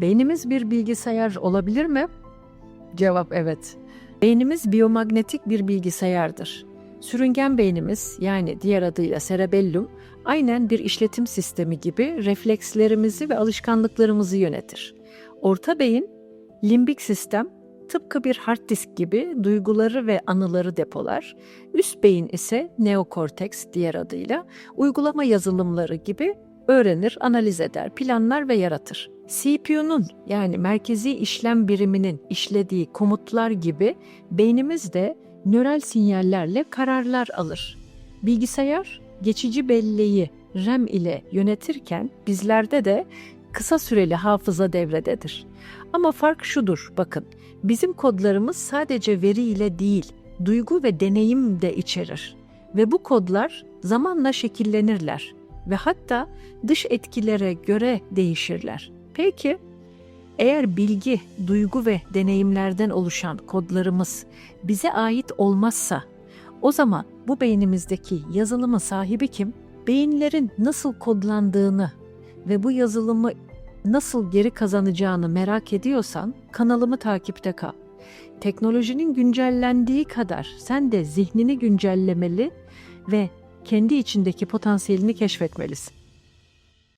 Beynimiz bir bilgisayar olabilir mi? Cevap evet. Beynimiz biyomanyetik bir bilgisayardır. Sürüngen beynimiz yani diğer adıyla cerebellum aynen bir işletim sistemi gibi reflekslerimizi ve alışkanlıklarımızı yönetir. Orta beyin, limbik sistem tıpkı bir hard disk gibi duyguları ve anıları depolar. Üst beyin ise neokorteks diğer adıyla uygulama yazılımları gibi öğrenir, analiz eder, planlar ve yaratır. CPU'nun yani merkezi işlem biriminin işlediği komutlar gibi beynimiz de nöral sinyallerle kararlar alır. Bilgisayar geçici belleği RAM ile yönetirken bizlerde de kısa süreli hafıza devrededir. Ama fark şudur bakın. Bizim kodlarımız sadece veri ile değil, duygu ve deneyim de içerir. Ve bu kodlar zamanla şekillenirler ve hatta dış etkilere göre değişirler. Peki eğer bilgi, duygu ve deneyimlerden oluşan kodlarımız bize ait olmazsa o zaman bu beynimizdeki yazılımın sahibi kim? Beyinlerin nasıl kodlandığını ve bu yazılımı nasıl geri kazanacağını merak ediyorsan kanalımı takipte kal. Teknolojinin güncellendiği kadar sen de zihnini güncellemeli ve kendi içindeki potansiyelini keşfetmelisin.